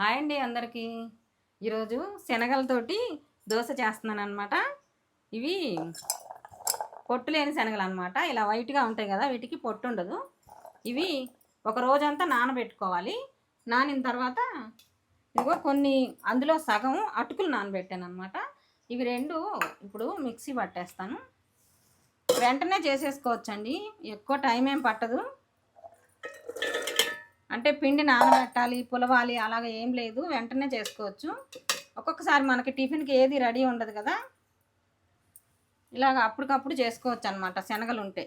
Hi అండి అందరికీ. ఈరోజు శనగలతోటి దోశ చేస్తున్నాను అనమాట ఇవి పొట్టు లేని శనగలు అనమాట ఇలా వైట్గా ఉంటాయి కదా వీటికి పొట్టు ఉండదు. ఇవి ఒక రోజంతా నానబెట్టుకోవాలి. నానిన తర్వాత ఇదిగో కొన్ని అందులో సగం అటుకులు నానబెట్టాను అనమాట ఇవి రెండు ఇప్పుడు మిక్సీ పట్టేస్తాను. వెంటనే చేసేసుకోవచ్చండి. ఎక్కువ టైం ఏం పట్టదు. అంటే పిండి నానబెట్టాలి పులవాలి అలాగ ఏం లేదు. వెంటనే చేసుకోవచ్చు. ఒక్కొక్కసారి మనకి టిఫిన్కి ఏది రెడీ ఉండదు కదా? ఇలాగ అప్పటికప్పుడు చేసుకోవచ్చు అనమాట శనగలు ఉంటే.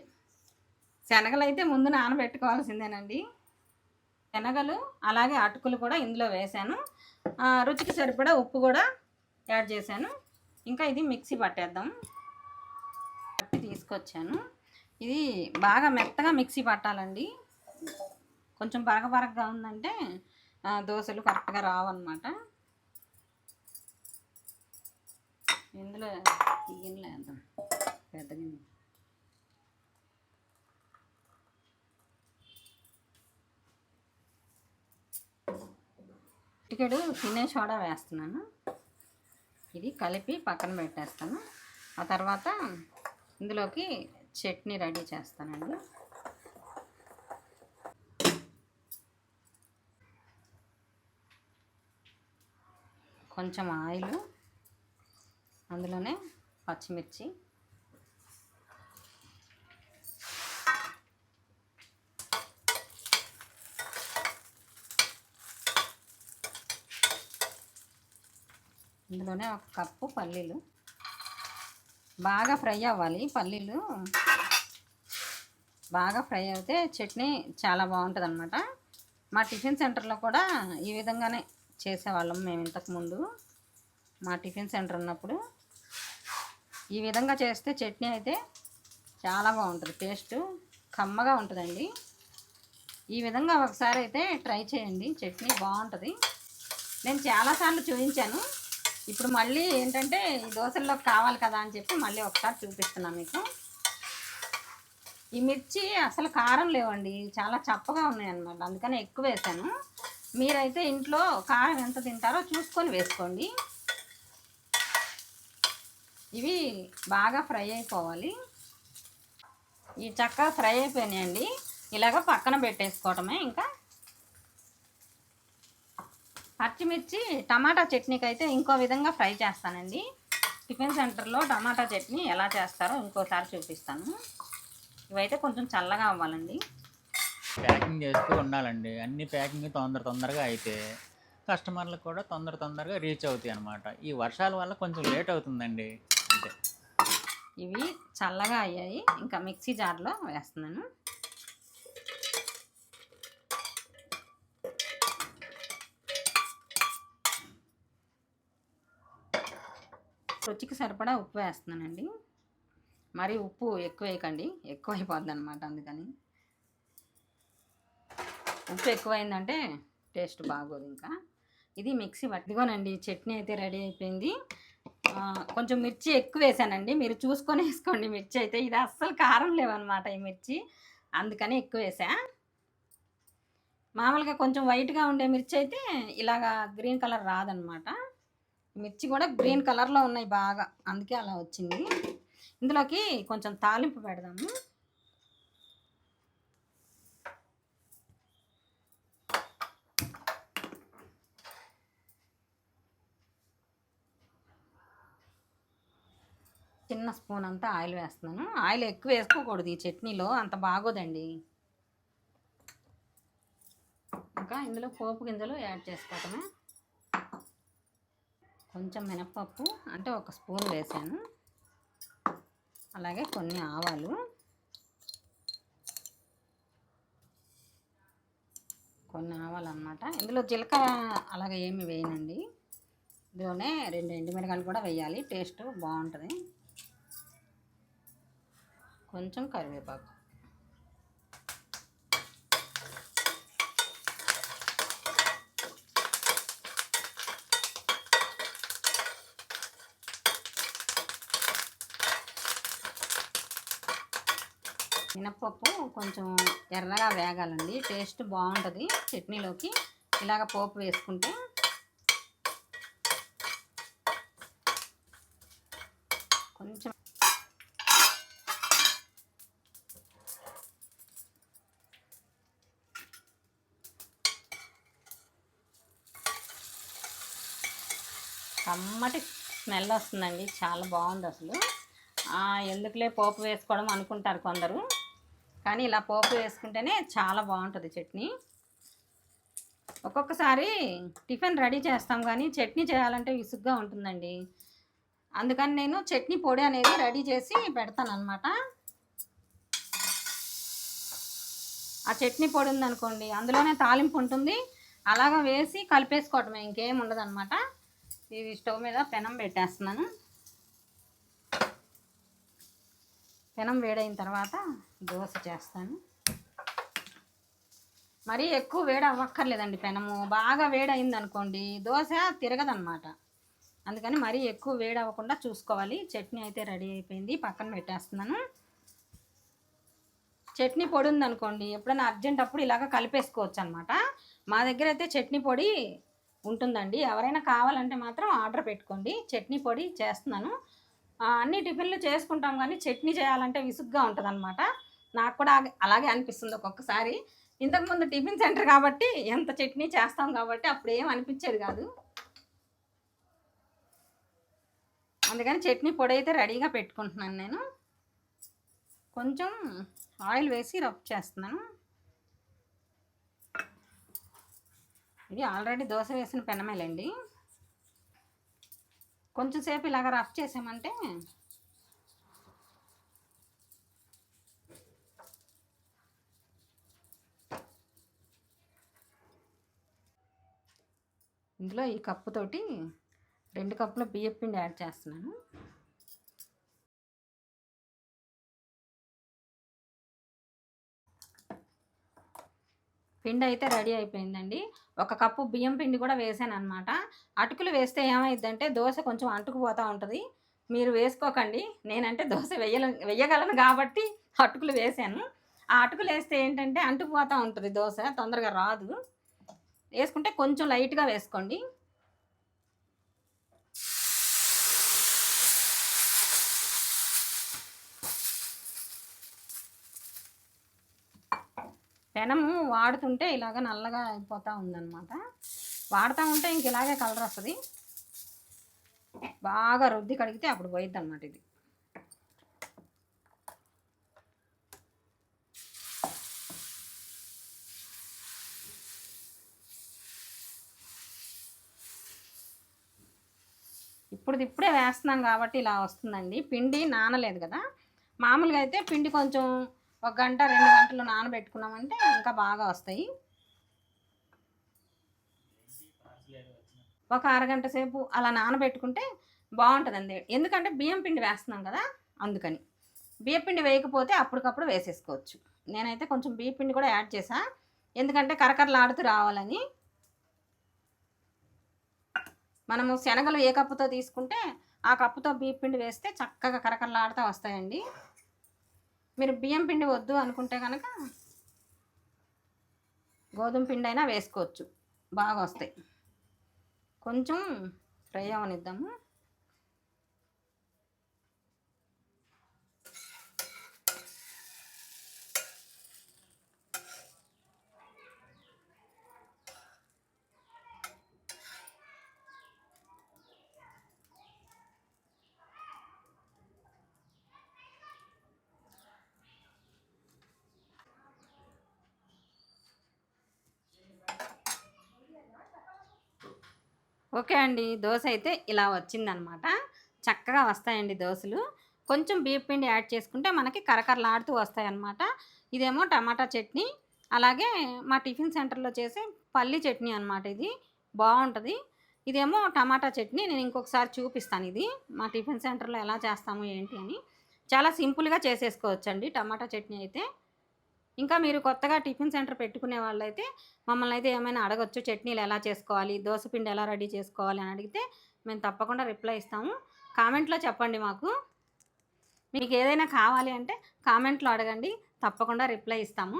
శనగలు అయితే ముందు నానబెట్టుకోవాల్సిందేనండి. శనగలు అలాగే అటుకులు కూడా ఇందులో వేసాను రుచికి సరిపడా ఉప్పు కూడా యాడ్ చేశాను. ఇంకా ఇది మిక్సీ పట్టేద్దాం. పట్టి తీసుకొచ్చాను. ఇది బాగా మెత్తగా మిక్సీ పట్టాలండి. కొంచెం బరగ బరగగా ఉందంటే దోశలు కరెక్ట్గా రావన్నమాట. ఇందులో గిన్నెలు వేద్దాం పెద్ద గిన్నె చిటికెడు తినే సోడా వేస్తున్నాను. ఇది కలిపి పక్కన పెట్టేస్తాను. ఆ తర్వాత ఇందులోకి చట్నీ రెడీ చేస్తానండి. కొంచెం ఆయిల్ అందులోనే పచ్చిమిర్చి. ఇందులోనే ఒక కప్పు పల్లీలు. బాగా ఫ్రై అవ్వాలి. పల్లీలు బాగా ఫ్రై అయితే చట్నీ చాలా బాగుంటుంది అనమాట మా టిఫిన్ సెంటర్లో కూడా ఈ విధంగానే చేసేవాళ్ళం మేము ఇంతకుముందు మా టిఫిన్ సెంటర్ ఉన్నప్పుడు. ఈ విధంగా చేస్తే చట్నీ అయితే చాలా బాగుంటుంది టేస్ట్ కమ్మగా ఉంటుందండి. ఈ విధంగా ఒకసారి అయితే ట్రై చేయండి చట్నీ బాగుంటుంది. నేను చాలాసార్లు చూపించాను. ఇప్పుడు మళ్ళీ ఏంటంటే ఈ దోశల్లో కావాలి కదా అని చెప్పి మళ్ళీ ఒకసారి చూపిస్తున్నాను మీకు. ఈ మిర్చి అసలు కారం లేవండి చాలా చప్పగా ఉన్నాయి అన్నమాట అందుకని ఎక్కువ వేసాను. మీరైతే ఇంట్లో కారం ఎంత తింటారో చూసుకొని వేసుకోండి. ఇవి బాగా ఫ్రై అయిపోవాలి. ఈ చక్కగా ఫ్రై అయిపోయినాయండి. ఇలాగ పక్కన పెట్టేసుకోవటమే ఇంకా. పచ్చిమిర్చి టమాటా చట్నీకి అయితే ఇంకో విధంగా ఫ్రై చేస్తానండి. టిఫిన్ సెంటర్లో టమాటా చట్నీ ఎలా చేస్తారో ఇంకోసారి చూపిస్తాను. ఇవైతే కొంచెం చల్లగా అవ్వాలండి. ప్యాకింగ్ చేస్తూ ఉండాలండి. అన్ని ప్యాకింగ్ తొందర తొందరగా అయితే కస్టమర్లకు కూడా తొందర తొందరగా రీచ్ అవుతాయి అనమాట ఈ వర్షాల వల్ల కొంచెం లేట్ అవుతుందండి. అంతే. ఇవి చల్లగా అయ్యాయి. ఇంకా మిక్సీ జార్లో వేస్తున్నాను. రుచికి సరిపడా ఉప్పు వేస్తున్నానండి. మరి ఉప్పు ఎక్కువ వేయకండి ఎక్కువ అయిపోద్ది అనమాట అందుకని. ఉప్పు ఎక్కువైందంటే టేస్ట్ బాగోదు ఇంకా. ఇది మిక్సీ పట్టుకోనండి చట్నీ అయితే రెడీ అయిపోయింది. కొంచెం మిర్చి ఎక్కువ వేసానండి. మీరు చూసుకొని వేసుకోండి. మిర్చి అయితే ఇది అస్సలు కారం లేవన్నమాట ఈ మిర్చి. అందుకని ఎక్కువ వేసా. మామూలుగా కొంచెం వైట్గా ఉండే మిర్చి అయితే ఇలాగా గ్రీన్ కలర్ రాదనమాట మిర్చి కూడా గ్రీన్ కలర్లో ఉన్నాయి బాగా. అందుకే అలా వచ్చింది. ఇందులోకి కొంచెం తాలింపు పెడదాము. చిన్న స్పూన్ అంతా ఆయిల్ వేస్తున్నాను. ఆయిల్ ఎక్కువ వేసుకోకూడదు ఈ చట్నీలో అంత బాగోదండి. ఇంకా ఇందులో పోపు గింజలు యాడ్ చేసుకోవటమే. కొంచెం మినప్పప్పు అంటే ఒక స్పూన్ వేసాను. అలాగే కొన్ని ఆవాలు. కొన్ని ఆవాలు అన్నమాట. ఇందులో జీలకర్ర అలాగే ఏమి వేయనండి. ఇందులోనే రెండు ఎండుమిరకాయలు కూడా వేయాలి. టేస్ట్ బాగుంటుంది. కొంచెం కరివేపాకు. మినప్పప్పు కొంచెం ఎర్రగా వేగాలండి. టేస్ట్ బాగుంటుంది. చట్నీలోకి ఇలాగ పోపు వేసుకుంటే కొంచెం కమ్మటి స్మెల్ వస్తుందండి. చాలా బాగుంది అసలు. ఎందుకులే పోపు వేసుకోవడం అనుకుంటారు కొందరు. కానీ ఇలా పోపు వేసుకుంటేనే చాలా బాగుంటుంది చట్నీ. ఒక్కొక్కసారి టిఫిన్ రెడీ చేస్తాం కానీ చట్నీ చేయాలంటే విసుగ్గా ఉంటుందండి. అందుకని నేను చట్నీ పొడి అనేది రెడీ చేసి పెడతాను అనమాట ఆ చట్నీ పొడి ఉందనుకోండి అందులోనే తాలింపు ఉంటుంది. అలాగ వేసి కలిపేసుకోవటమే ఇంకేం ఉండదు అనమాట ఇవి స్టవ్ మీద పెనం పెట్టేస్తున్నాను. పెనం వేడైన తర్వాత దోశ చేస్తాను. మరీ ఎక్కువ వేడి అవ్వక్కర్లేదండి పెనము. బాగా వేడైంది అనుకోండి దోశ తిరగదనమాట అందుకని మరీ ఎక్కువ వేడి అవ్వకుండా చూసుకోవాలి. చట్నీ అయితే రెడీ అయిపోయింది. పక్కన పెట్టేస్తున్నాను. చట్నీ పొడి ఉందనుకోండి ఎప్పుడైనా అర్జెంట్ అప్పుడు ఇలాగ కలిపేసుకోవచ్చు అనమాట మా దగ్గర అయితే చట్నీ పొడి ఉంటుందండి. ఎవరైనా కావాలంటే మాత్రం ఆర్డర్ పెట్టుకోండి. చట్నీ పొడి చేస్తున్నాను. అన్ని టిఫిన్లు చేసుకుంటాం కానీ చట్నీ చేయాలంటే విసుగ్గా ఉంటుందన్నమాట. నాకు కూడా అలాగే అనిపిస్తుంది ఒక్కొక్కసారి. ఇంతకుముందు టిఫిన్ సెంటర్ కాబట్టి ఎంత చట్నీ చేస్తాం కాబట్టి అప్పుడు ఏం అనిపించేది కాదు. అందుకని చట్నీ పొడి అయితే రెడీగా పెట్టుకుంటున్నాను నేను. కొంచెం ఆయిల్ వేసి రబ్ చేస్తున్నాను. ఇది ఆల్రెడీ దోశ వేసిన పెనమేలండి. కొంచెంసేపు ఇలాగ రఫ్ చేసామంటే ఇందులో ఈ కప్పుతోటి రెండు కప్పుల బియ్యం పిండి యాడ్ చేస్తున్నాను. పిండి అయితే రెడీ అయిపోయిందండి. ఒక కప్పు బియ్యం పిండి కూడా వేసాను అనమాట అటుకులు వేస్తే ఏమైందంటే దోశ కొంచెం అంటుకుపోతూ ఉంటుంది. మీరు వేసుకోకండి. నేనంటే దోశ వెయ్యల వెయ్యగలను కాబట్టి అటుకులు వేసాను. ఆ అటుకులు వేస్తే ఏంటంటే అంటుకుపోతూ ఉంటుంది దోశ తొందరగా రాదు. వేసుకుంటే కొంచెం లైట్గా వేసుకోండి. పెనము వాడుతుంటే ఇలాగ నల్లగా అయిపోతూ ఉందన్నమాట. వాడుతూ ఉంటే ఇంక ఇలాగే కలర్ వస్తుంది. బాగా రుద్ది కడిగితే అప్పుడు పోయిద్ది అనమాట ఇది. ఇప్పుడు ఇప్పుడే వేస్తున్నాం కాబట్టి ఇలా వస్తుందండి. పిండి నానలేదు కదా. మామూలుగా అయితే పిండి కొంచెం ఒక గంట రెండు గంటలు నానబెట్టుకున్నామంటే ఇంకా బాగా వస్తాయి. ఒక అరగంట సేపు అలా నానబెట్టుకుంటే బాగుంటుందండి. ఎందుకంటే బియ్యం పిండి వేస్తున్నాం కదా అందుకని. బియ్యం పిండి వేయకపోతే అప్పటికప్పుడు వేసేసుకోవచ్చు. నేనైతే కొంచెం బియ్యం పిండి కూడా యాడ్ చేసా ఎందుకంటే కరకరలాడుతూ రావాలని. మనము శనగలు ఏ కప్పుతో తీసుకుంటే ఆ కప్పుతో బియ్యం పిండి వేస్తే చక్కగా కరకరలాడుతూ వస్తాయండి. మీరు బియ్యం పిండి వద్దు అనుకుంటే కనుక గోధుమ పిండి అయినా వేసుకోవచ్చు. బాగా వస్తాయి. కొంచెం ఫ్రై అవనిద్దాము. ఓకే అండి. దోశ అయితే ఇలా వచ్చిందనమాట. చక్కగా వస్తాయండి దోశలు కొంచెం బియ్యం పిండి యాడ్ చేసుకుంటే మనకి కరకరలాడుతూ వస్తాయన్నమాట ఇదేమో టమాటా చట్నీ అలాగే మా టిఫిన్ సెంటర్లో చేసే పల్లి చట్నీ అనమాట ఇది. బాగుంటుంది. ఇదేమో టమాటా చట్నీ నేను ఇంకొకసారి చూపిస్తాను ఇది. మా టిఫిన్ సెంటర్లో ఎలా చేస్తాము ఏంటి అని. చాలా సింపుల్గా చేసేసుకోవచ్చండి టమాటా చట్నీ అయితే. ఇంకా మీరు కొత్తగా టిఫిన్ సెంటర్ పెట్టుకునే వాళ్ళైతే మమ్మల్ని అయితే ఏమైనా అడగొచ్చు చట్నీలు ఎలా చేసుకోవాలి దోశ పిండి ఎలా రెడీ చేసుకోవాలి అని అడిగితే మేము తప్పకుండా రిప్లై ఇస్తాము. కామెంట్లో చెప్పండి మాకు. మీకు ఏదైనా కావాలి అంటే కామెంట్లో అడగండి తప్పకుండా రిప్లై ఇస్తాము.